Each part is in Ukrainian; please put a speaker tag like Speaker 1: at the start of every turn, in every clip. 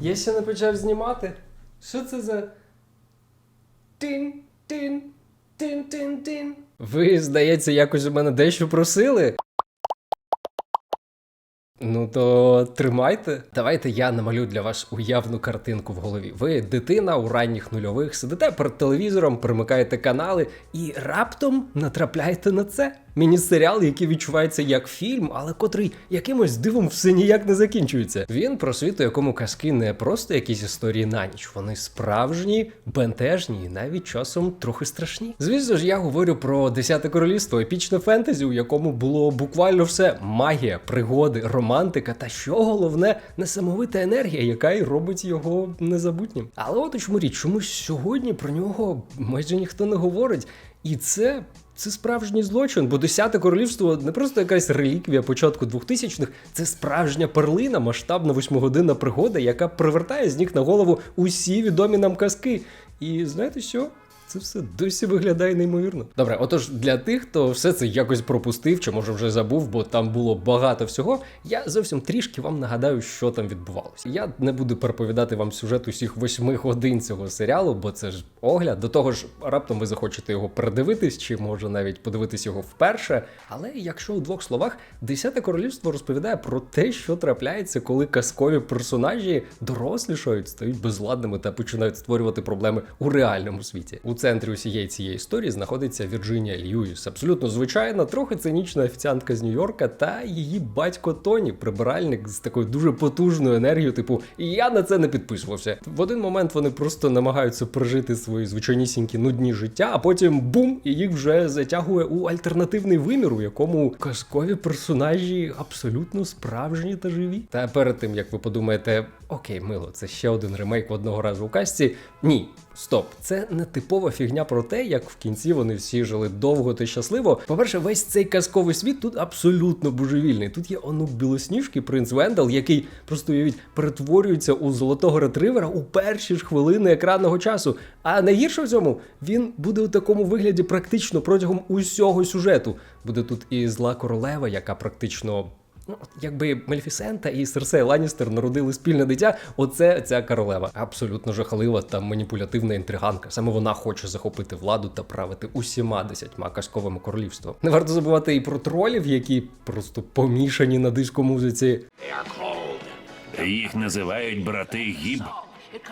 Speaker 1: Я ще не почав знімати. Що це за. Тин, тин, тин, тин, тин. Ви, здається, якось у мене дещо просили. Ну то тримайте. Давайте я намалю для вас уявну картинку в голові. Ви дитина у ранніх нульових, сидите перед телевізором, примикаєте канали і раптом натрапляєте на це. Міні-серіал, який відчувається як фільм, але котрий якимось дивом все ніяк не закінчується. Він про світ, у якому казки не просто якісь історії на ніч, вони справжні, бентежні і навіть часом трохи страшні. Звісно ж, я говорю про десяте королівство, епічне фентезі, у якому було буквально все: магія, пригоди, романтика та що головне, несамовита енергія, яка й робить його незабутнім. Але от у чому річ, чомусь сьогодні про нього майже ніхто не говорить. І це. Це справжній злочин, бо десяте королівство не просто якась реліквія початку 2000-х, це справжня перлина, масштабна восьмигодинна пригода, яка привертає з ніг на голову усі відомі нам казки. І знаєте що? Це все досі виглядає неймовірно. Добре, отож, для тих, хто все це якось пропустив, чи може вже забув, бо там було багато всього. Я зовсім трішки вам нагадаю, що там відбувалося. Я не буду переповідати вам сюжет усіх восьми годин цього серіалу, бо це ж огляд. До того ж, раптом ви захочете його передивитись, чи може навіть подивитись його вперше. Але якщо у двох словах, десяте королівство розповідає про те, що трапляється, коли казкові персонажі дорослішають, стають безладними та починають створювати проблеми у реальному світі. У центрі усієї цієї історії знаходиться Вірджинія Льюіс, абсолютно звичайна, трохи цинічна офіціантка з Нью-Йорка, та її батько Тоні, прибиральник з такою дуже потужною енергією, типу, я на це не підписувався. В один момент вони просто намагаються прожити свої звичайнісінькі нудні життя, а потім бум, і їх вже затягує у альтернативний вимір, у якому казкові персонажі абсолютно справжні та живі. Та перед тим як ви подумаєте, окей, мило, це ще один ремейк одного разу у казці. Ні, стоп, це не типова фігня про те, як в кінці вони всі жили довго та щасливо. По-перше, весь цей казковий світ тут абсолютно божевільний. Тут є онук білосніжки, принц Вендел, який просто уявіть, перетворюється у золотого ретривера у перші ж хвилини екранного часу. А найгірше в цьому він буде у такому вигляді практично протягом усього сюжету. Буде тут і зла королева, яка практично. Ну, якби Мельфісента і Серсей Ланністер народили спільне дитя, оце ця королева. Абсолютно жахлива та маніпулятивна інтриганка. Саме вона хоче захопити владу та правити усіма десятьма казковими королівством. Не варто забувати і про тролів, які просто помішані на диско-музиці.
Speaker 2: Їх називають брати Гіб.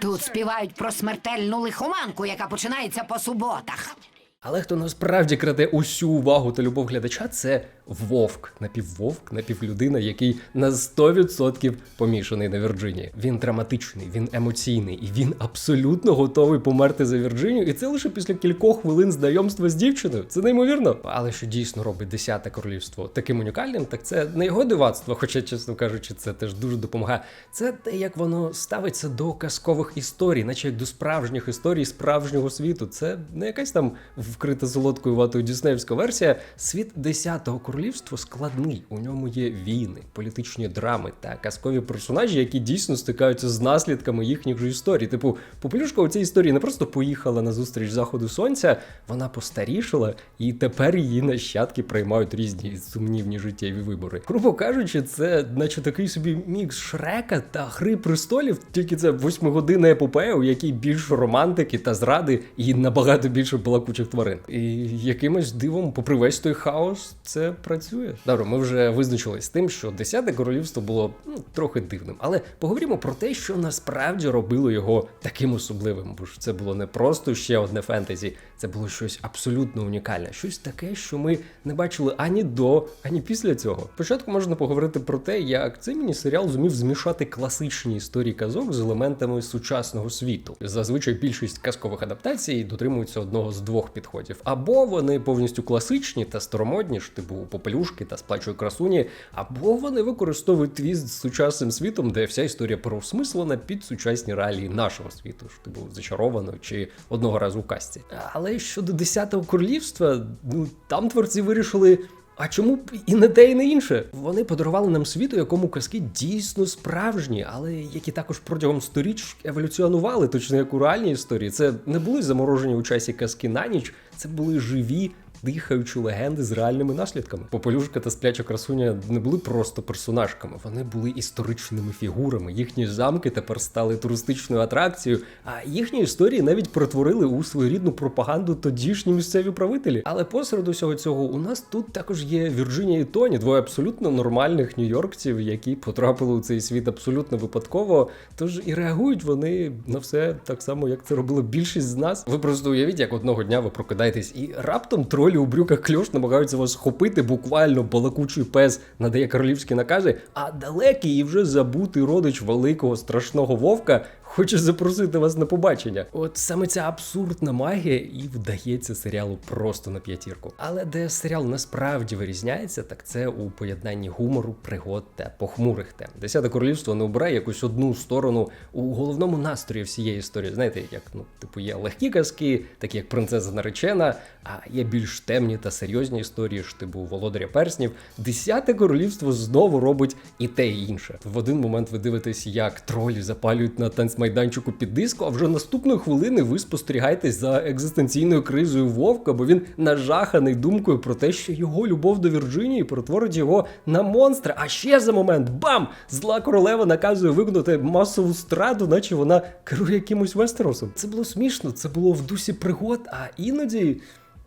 Speaker 3: Тут співають про смертельну лихоманку, яка починається по суботах.
Speaker 1: Але хто насправді краде усю увагу та любов глядача, це вовк, напіввовк, напівлюдина, який на 100% помішаний на Вірджинії. Він драматичний, він емоційний, і він абсолютно готовий померти за Вірджинію. І це лише після кількох хвилин знайомства з дівчиною. Це неймовірно. Але що дійсно робить десяте королівство таким унікальним, так це не його дивацтво, хоча, чесно кажучи, це теж дуже допомагає. Це те, як воно ставиться до казкових історій, наче як до справжніх історій справжнього світу. Це не якась там вкрита солодкою ватою діснеївська версія. Світ десятого королівства складний. У ньому є війни, політичні драми та казкові персонажі, які дійсно стикаються з наслідками їхніх же історій. Типу, попелюшка у цій історії не просто поїхала на зустріч заходу сонця, вона постарішала, і тепер її нащадки приймають різні сумнівні життєві вибори. Грубо кажучи, це наче такий собі мікс Шрека та Гри престолів, тільки це восьмигодинна епопея, у якій більше романтики та зради і набагато більше балакучих тварин. І якимось дивом, попри весь той хаос, це працює. Добре, ми вже визначились з тим, що десяте королівство було ну, трохи дивним. Але поговоримо про те, що насправді робило його таким особливим. Бо ж це було не просто ще одне фентезі, це було щось абсолютно унікальне, щось таке, що ми не бачили ані до, ані після цього. Спочатку можна поговорити про те, як цей міні-серіал зумів змішати класичні історії казок з елементами сучасного світу. Зазвичай більшість казкових адаптацій дотримуються одного з двох підходів: або вони повністю класичні та старомодні, ж типу попелюшки та сплачої красуні, або вони використовують твіст з сучасним світом, де вся історія переосмислена під сучасні реалії нашого світу, ж типу зачаровано чи одного разу у казці. Але щодо десятого королівства, ну там творці вирішили. А чому б і не те, і не інше? Вони подарували нам світ, у якому казки дійсно справжні, але які також протягом сторіч еволюціонували, точно як у реальній історії. Це не були заморожені у часі казки на ніч, це були живі. Дихаючі легенди з реальними наслідками. Попелюшка та спляча красуня не були просто персонажками, вони були історичними фігурами. Їхні замки тепер стали туристичною атракцією, а їхні історії навіть перетворили у своєрідну пропаганду тодішні місцеві правителі. Але посеред усього цього у нас тут також є Вірджинія і Тоні, двоє абсолютно нормальних нью-йоркців, які потрапили у цей світ абсолютно випадково. Тож і реагують вони на все так само, як це робила більшість з нас. Ви просто уявіть, як одного дня ви прокидаєтесь, і раптом тролі у брюках кльош намагаються вас схопити, буквально балакучий пес надає королівські накази, а далекий і вже забутий родич великого страшного вовка. Хоче запросити вас на побачення. От саме ця абсурдна магія і вдається серіалу просто на п'ятірку. Але де серіал насправді вирізняється, так це у поєднанні гумору, пригод та похмурих тем. Десяте королівство не обирає якусь одну сторону у головному настрої всієї історії. Знаєте, як ну, типу, є легкі казки, такі як принцеса наречена, а є більш темні та серйозні історії, ж типу Володаря перснів. Десяте королівство знову робить і те, і інше. В один момент ви дивитесь, як тролі запалюють на танцмайданчику під диско, а вже наступної хвилини ви спостерігаєте за екзистенційною кризою вовка, бо він нажаханий думкою про те, що його любов до Вірджинії перетворить його на монстра. А ще за момент бам! Зла королева наказує вигнати масову страду, наче вона керує якимось вестеросом. Це було смішно, це було в дусі пригод, а іноді.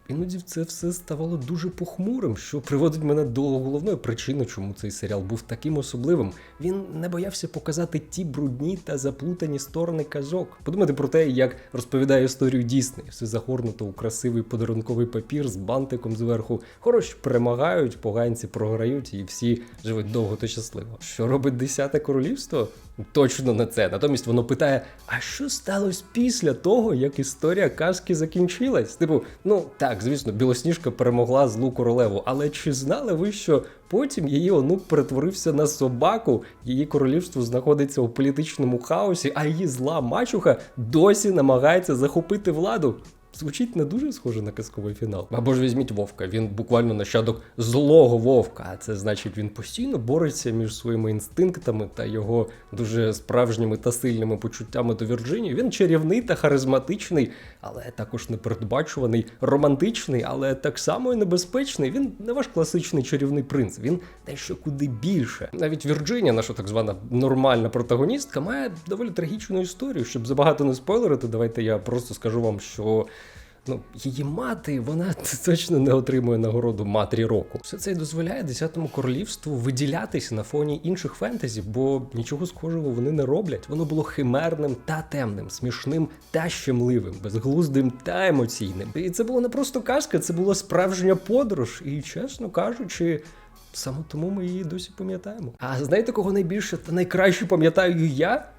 Speaker 1: Іноді це все ставало дуже похмурим, що приводить мене до головної причини, чому цей серіал був таким особливим. Він не боявся показати ті брудні та заплутані сторони казок. Подумайте про те, як розповідає історію Дісней. Все загорнуто у красивий подарунковий папір з бантиком зверху. Хороші перемагають, поганці програють, і всі живуть довго та щасливо. Що робить десяте королівство? Точно не це. Натомість воно питає: а що сталося після того, як історія казки закінчилась? Типу, ну так, звісно, білосніжка перемогла злу королеву, але чи знали ви, що потім її онук перетворився на собаку? Її королівство знаходиться у політичному хаосі, а її зла мачуха досі намагається захопити владу. Звучить не дуже схоже на казковий фінал. Або ж візьміть вовка. Він буквально нащадок злого вовка. А це значить, він постійно бореться між своїми інстинктами та його дуже справжніми та сильними почуттями до Вірджинії. Він чарівний та харизматичний, але також непередбачуваний, романтичний, але так само і небезпечний. Він не ваш класичний чарівний принц. Він дещо куди більше. Навіть Вірджинія, наша так звана нормальна протагоністка, має доволі трагічну історію. Щоб забагато не спойлерити, давайте я просто скажу вам, що. Ну, її мати, вона точно не отримує нагороду матері року. Все це й дозволяє десятому королівству виділятися на фоні інших фентезі, бо нічого схожого вони не роблять. Воно було химерним та темним, смішним та щемливим, безглуздим та емоційним. І це було не просто казка, це була справжня подорож. І чесно кажучи. Саме тому ми її досі пам'ятаємо. А знаєте, кого найбільше та найкраще пам'ятаю я?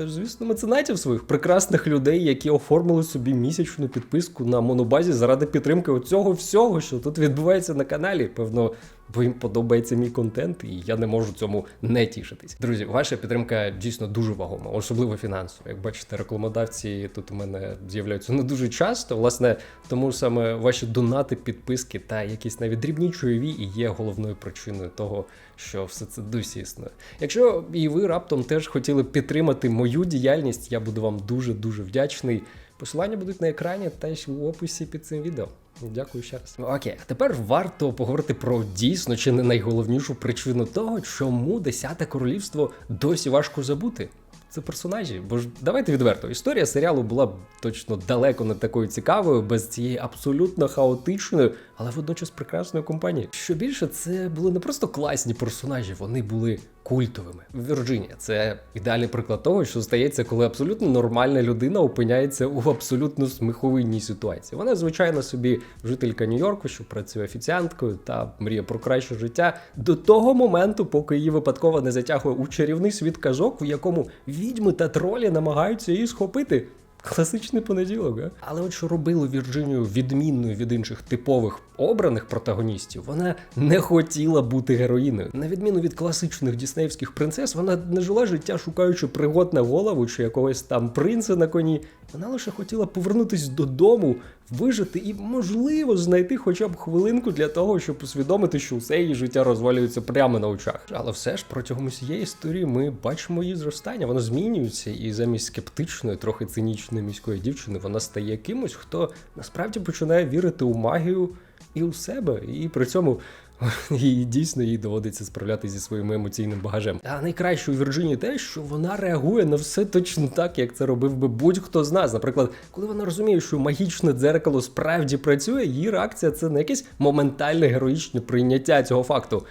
Speaker 1: Тож, звісно, меценатів своїх прекрасних людей, які оформили собі місячну підписку на монобазі заради підтримки оцього всього, що тут відбувається на каналі. Певно, бо їм подобається мій контент, і я не можу цьому не тішитись. Друзі, ваша підтримка дійсно дуже вагома, особливо фінансово. Як бачите, рекламодавці тут у мене з'являються не дуже часто. Власне, тому саме ваші донати, підписки та якісь навіть дрібні чайові і є головною причиною того, що все це досі існує. Якщо і ви раптом теж хотіли підтримати мою діяльність, я буду вам дуже дуже вдячний. Посилання будуть на екрані та й в описі під цим відео. Дякую ще раз. Окей, тепер варто поговорити про дійсно чи не найголовнішу причину того, чому десяте королівство досі важко забути. Це персонажі, бо ж давайте відверто. Історія серіалу була б точно далеко не такою цікавою, без цієї абсолютно хаотичної, але водночас прекрасної компанії. Що більше, це були не просто класні персонажі, вони були культовими. Вірджинія це ідеальний приклад того, що стається, коли абсолютно нормальна людина опиняється у абсолютно сміховинній ситуації. Вона, звичайно, собі жителька Нью-Йорку, що працює офіціанткою та мріє про краще життя до того моменту, поки її випадково не затягує у чарівний світ казок, в якому відьми та тролі намагаються її схопити. Класичний понеділок, а? Але от що робило Вірджинію відмінною від інших типових обраних протагоністів, вона не хотіла бути героїною. На відміну від класичних діснеївських принцес, вона не жила життя, шукаючи пригод на голову чи якогось там принца на коні. Вона лише хотіла повернутись додому, вижити і, можливо, знайти хоча б хвилинку для того, щоб усвідомити, що усе її життя розвалюється прямо на очах. Але все ж протягом усієї історії ми бачимо її зростання. Воно змінюється, і замість скептичної, трохи цинічної міської дівчини, вона стає кимось, хто насправді починає вірити у магію. і у себе, і при цьому їй дійсно їй доводиться справлятися зі своїм емоційним багажем. А найкраще у Вірджині те, що вона реагує на все точно так, як це робив би будь-хто з нас. Наприклад, коли вона розуміє, що магічне дзеркало справді працює, її реакція це не якесь моментальне героїчне прийняття цього факту.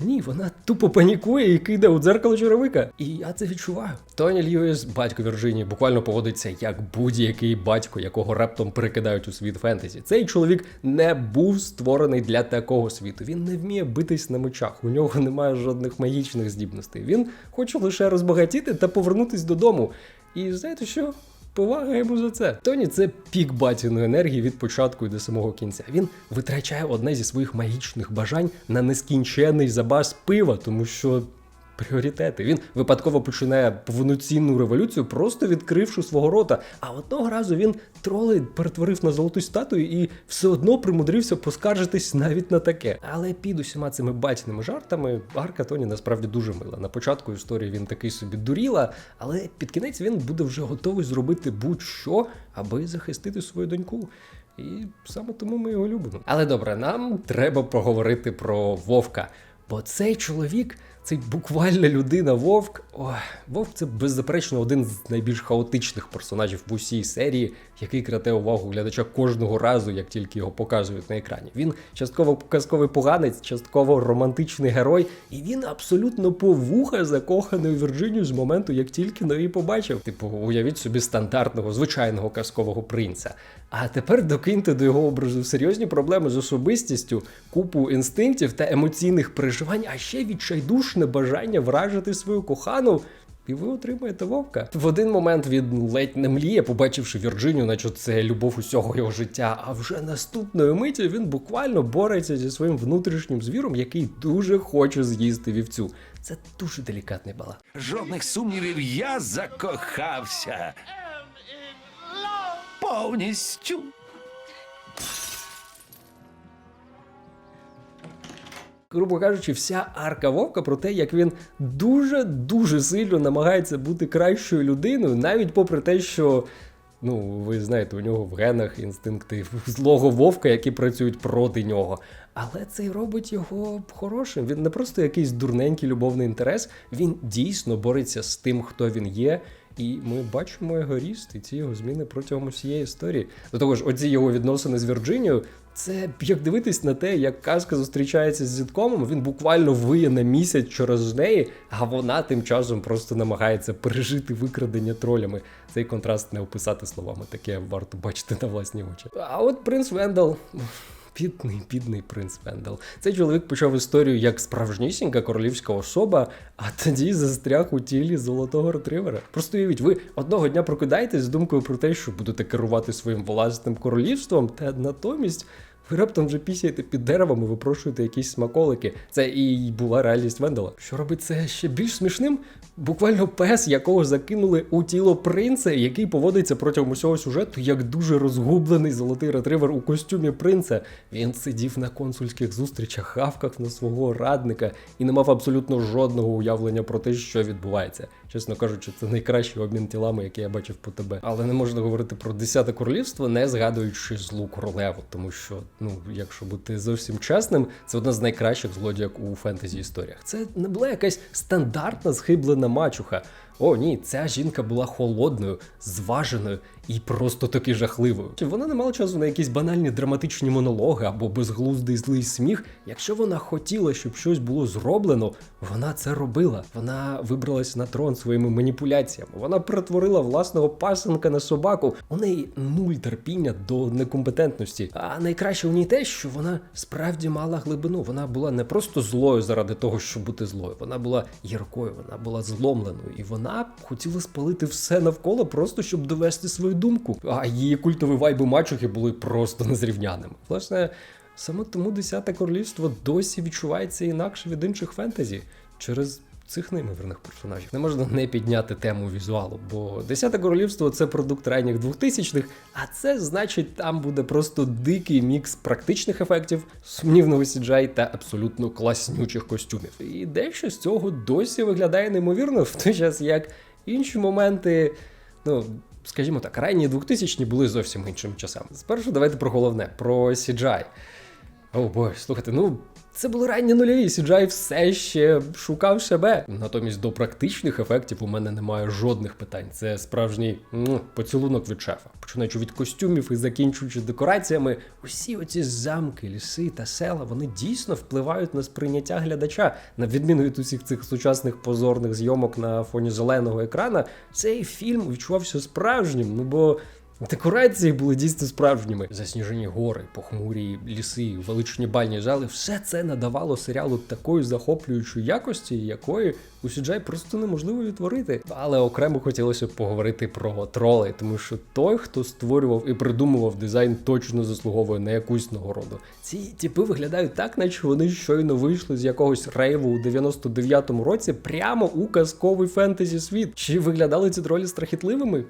Speaker 1: Ні, вона тупо панікує і киде у дзеркало черевика. І я це відчуваю. Тоні Льюіс, батько Вірджинії, буквально поводиться як будь-який батько, якого раптом перекидають у світ фентезі. Цей чоловік не був створений для такого світу. Він не вміє битись на мечах. У нього немає жодних магічних здібностей. Він хоче лише розбагатіти та повернутись додому. І знаєте що? Повага йому за це. Тоні це пік батіної енергії від початку і до самого кінця. Він витрачає одне зі своїх магічних бажань на нескінчений запас пива, тому що. Пріоритети. Він випадково починає повноцінну революцію, просто відкривши свого рота. А одного разу він троли перетворив на золоту статую і все одно примудрився поскаржитись навіть на таке. Але під усіма цими батькними жартами арка Тоні насправді дуже мила. На початку історії він такий собі дуріла, але під кінець він буде вже готовий зробити будь-що, аби захистити свою доньку. І саме тому ми його любимо. Але добре, нам треба поговорити про Вовка. Бо цей чоловік, цей буквально людина Вовк. Ой, Вовк це беззаперечно один з найбільш хаотичних персонажів в усій серії, який краде увагу глядача кожного разу, як тільки його показують на екрані. Він частково казковий поганець, частково романтичний герой, і він абсолютно по вуха закоханий у Вірджинію з моменту, як тільки нові побачив. Типу, уявіть собі стандартного, звичайного казкового принца. А тепер докиньте до його образу серйозні проблеми з особистістю, купу інстинктів та емоційних переживань, а ще відчайдушне бажання вражити свою кохану. І ви отримаєте вовка. В один момент він ледь не мліє, побачивши Вірджинію, наче це любов усього його життя. А вже наступної миті він буквально бореться зі своїм внутрішнім звіром, який дуже хоче з'їсти вівцю. Це дуже делікатний баланс.
Speaker 2: Жодних сумнівів, я закохався. Повністю.
Speaker 1: грубо кажучи, вся арка Вовка про те, як він дуже дуже сильно намагається бути кращою людиною, навіть попри те, що. Ну, ви знаєте, у нього в генах інстинкти злого вовка, які працюють проти нього. Але це й робить його хорошим. Він не просто якийсь дурненький любовний інтерес, він дійсно бореться з тим, хто він є. І ми бачимо його ріст і ці його зміни протягом усієї історії. До того ж, оці його відносини з Вірджинією, це як дивитись на те, як казка зустрічається з зіткомом, він буквально виє на місяць через неї, а вона тим часом просто намагається пережити викрадення тролями. Цей контраст не описати словами, таке варто бачити на власні очі. А от принц Вендел. Бідний, бідний принц Вендел. Цей чоловік почав історію як справжнісінька королівська особа, а тоді застряг у тілі золотого ретривера. Просто уявіть, ви одного дня прокидаєтесь з думкою про те, що будете керувати своїм власним королівством, та натомість. Ви раптом вже пісяєте під деревом і випрошуєте якісь смаколики. Це і була реальність Вендела. Що робить це ще більш смішним? Буквально пес, якого закинули у тіло принца, який поводиться протягом усього сюжету як дуже розгублений золотий ретривер у костюмі принца. Він сидів на консульських зустрічах, хавках на свого радника і не мав абсолютно жодного уявлення про те, що відбувається. Чесно кажучи, це найкращий обмін тілами, який я бачив по тебе. Але не можна говорити про десяте королівство, не згадуючи злу королеву, тому що, ну, якщо бути зовсім чесним, це одна з найкращих злодіяк у фентезі історіях. Це не була якась стандартна схиблена мачуха. О, ні, ця жінка була холодною, зваженою і просто таки жахливою. Чи вона не мала часу на якісь банальні драматичні монологи або безглуздий злий сміх? Якщо вона хотіла, щоб щось було зроблено, вона це робила. Вона вибралась на трон своїми маніпуляціями. Вона перетворила власного пасенка на собаку. У неї нуль терпіння до некомпетентності. А найкраще у ній те, що вона справді мала глибину. Вона була не просто злою заради того, щоб бути злою. Вона була гіркою, вона була зломленою, і вона хотіла спалити все навколо, просто щоб довести свою думку. А її культові вайби мачухи були просто незрівняними. Власне, саме тому десяте королівство досі відчувається інакше від інших фентезі через. Цих неймовірних персонажів не можна не підняти тему візуалу, бо десяте королівство це продукт ранніх 2000-х, а це значить, там буде просто дикий мікс практичних ефектів, сумнівного CGI та абсолютно класнючих костюмів. І дещо з цього досі виглядає неймовірно, в той час як інші моменти, ну. Скажімо так, ранні 2000-ні були зовсім іншими часами. Спершу давайте про головне, про CGI. О боже, слухайте, ну це були ранні нульові. CGI все ще шукав себе. Натомість до практичних ефектів у мене немає жодних питань. Це справжній ну, поцілунок від шефа. Починаючи від костюмів і закінчуючи декораціями, усі оці замки, ліси та села вони дійсно впливають на сприйняття глядача. На відміну від усіх цих сучасних позорних зйомок на фоні зеленого екрана, цей фільм відчувався справжнім. Ну бо. Декорації були дійсно справжніми. Засніжені гори, похмурі ліси, величні бальні зали. Все це надавало серіалу такої захоплюючої якості, якої у CGI просто неможливо відтворити. Але окремо хотілося поговорити про тролей, тому що той, хто створював і придумував дизайн, точно заслуговує на якусь нагороду. Ці типи виглядають так, наче вони щойно вийшли з якогось рейву у 99-му році прямо у казковий фентезі світ. Чи виглядали ці тролі страхітливими?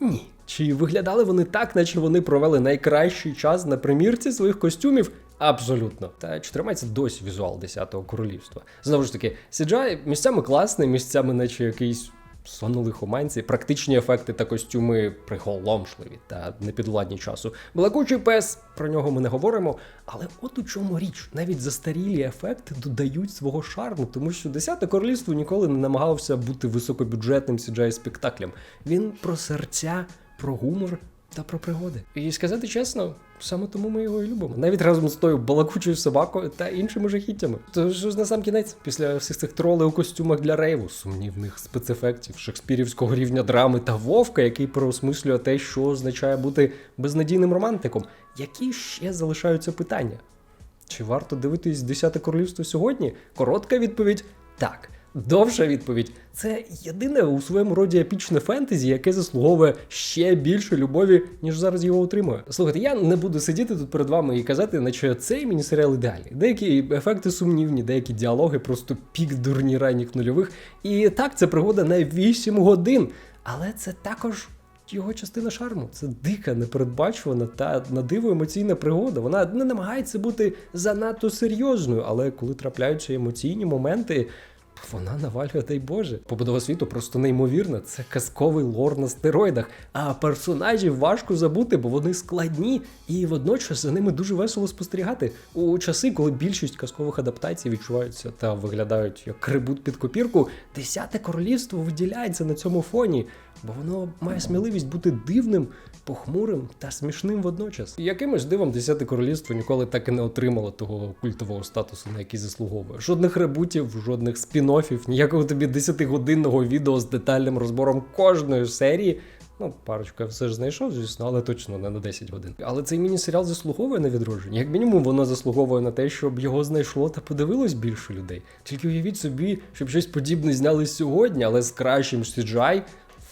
Speaker 1: Ні. Чи виглядали вони так, наче вони провели найкращий час на примірці своїх костюмів? Абсолютно. Та чи тримається досі візуал 10-го королівства? Знову ж таки, CGI місцями класний, місцями, наче якийсь сон у практичні ефекти та костюми приголомшливі та непідвладні часу. Балакучий пес, про нього ми не говоримо. Але от у чому річ, навіть застарілі ефекти додають свого шарму, тому що 10 королівство ніколи не намагався бути високобюджетним CGI спектаклем. Він про серця, про гумор та про пригоди. І сказати чесно, саме тому ми його і любимо. Навіть разом з тою балакучою собакою та іншими жахіттями. Тож на сам кінець, після всіх цих тролей у костюмах для рейву, сумнівних спецефектів, шекспірівського рівня драми та вовка, який переосмислює те, що означає бути безнадійним романтиком, які ще залишаються питання. Чи варто дивитись десяте королівство сьогодні? Коротка відповідь так. Довша відповідь це єдине у своєму роді епічне фентезі, яке заслуговує ще більше любові, ніж зараз його отримує. Слухайте, я не буду сидіти тут перед вами і казати, наче цей мінісеріал ідеальний. Деякі ефекти сумнівні, деякі діалоги, просто пік дурні ранніх нульових. І так, це пригода на 8 годин. Але це також його частина шарму. Це дика, непередбачувана та на диво емоційна пригода. Вона не намагається бути занадто серйозною, але коли трапляються емоційні моменти. Вона навалює, дай Боже. Побудова світу просто неймовірна. Це казковий лор на стероїдах. А персонажів важко забути, бо вони складні, і водночас за ними дуже весело спостерігати. У часи, коли більшість казкових адаптацій відчуваються та виглядають як ребут під копірку, десяте королівство виділяється на цьому фоні, бо воно має сміливість бути дивним, похмурим та смішним водночас. І Якимось дивом десяте королівство ніколи так і не отримало того культового статусу, на який заслуговує. Жодних ребутів, жодних спін-оффів, ніякого тобі 10-годинного відео з детальним розбором кожної серії. Ну, парочку я все ж знайшов, звісно, але точно не на 10 годин. Але цей міні-серіал заслуговує на відродження. Як мінімум, воно заслуговує на те, щоб його знайшло та подивилось більше людей. Тільки уявіть собі, щоб щось подібне зняли сьогодні, але з кращим CGI,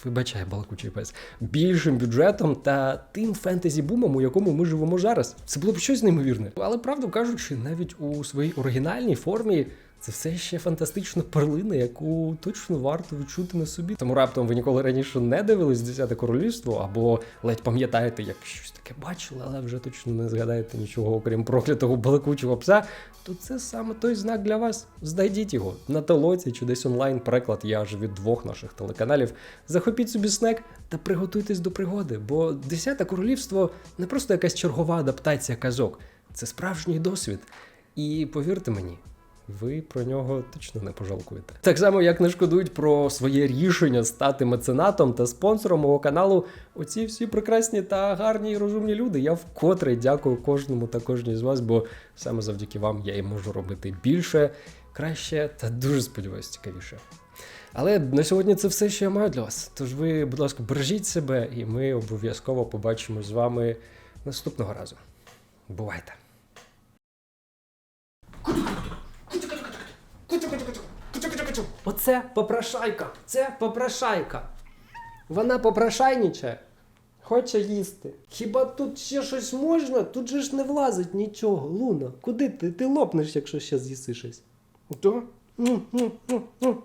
Speaker 1: Вибачай, балакучий пес, більшим бюджетом та тим фентезі-бумом, у якому ми живемо зараз. Це було б щось неймовірне. Але правду кажучи, навіть у своїй оригінальній формі. Це все ще фантастична перлина, яку точно варто відчути на собі. Тому раптом ви ніколи раніше не дивились десяте королівство, або ледь пам'ятаєте, як щось таке бачили, але вже точно не згадаєте нічого, окрім проклятого балакучого пса. То це саме той знак для вас. Знайдіть його на толоці чи десь онлайн переклад. Я ж від двох наших телеканалів. Захопіть собі снек та приготуйтесь до пригоди, бо десяте королівство не просто якась чергова адаптація казок, це справжній досвід. І повірте мені. Ви про нього точно не пожалкуєте. Так само, як не шкодують про своє рішення стати меценатом та спонсором мого каналу. Оці всі прекрасні та гарні і розумні люди. Я вкотре дякую кожному та кожній з вас, бо саме завдяки вам я і можу робити більше, краще та дуже сподіваюся, цікавіше. Але на сьогодні це все, що я маю для вас. Тож ви, будь ласка, бережіть себе, і ми обов'язково побачимо з вами наступного разу. Бувайте! Оце попрошайка, це попрошайка. Вона попрошайніче, хоче їсти. Хіба тут ще щось можна? Тут же ж не влазить нічого, Луна. Куди ти? Ти лопнеш, якщо ще з'їси щось. То? Ну, ну,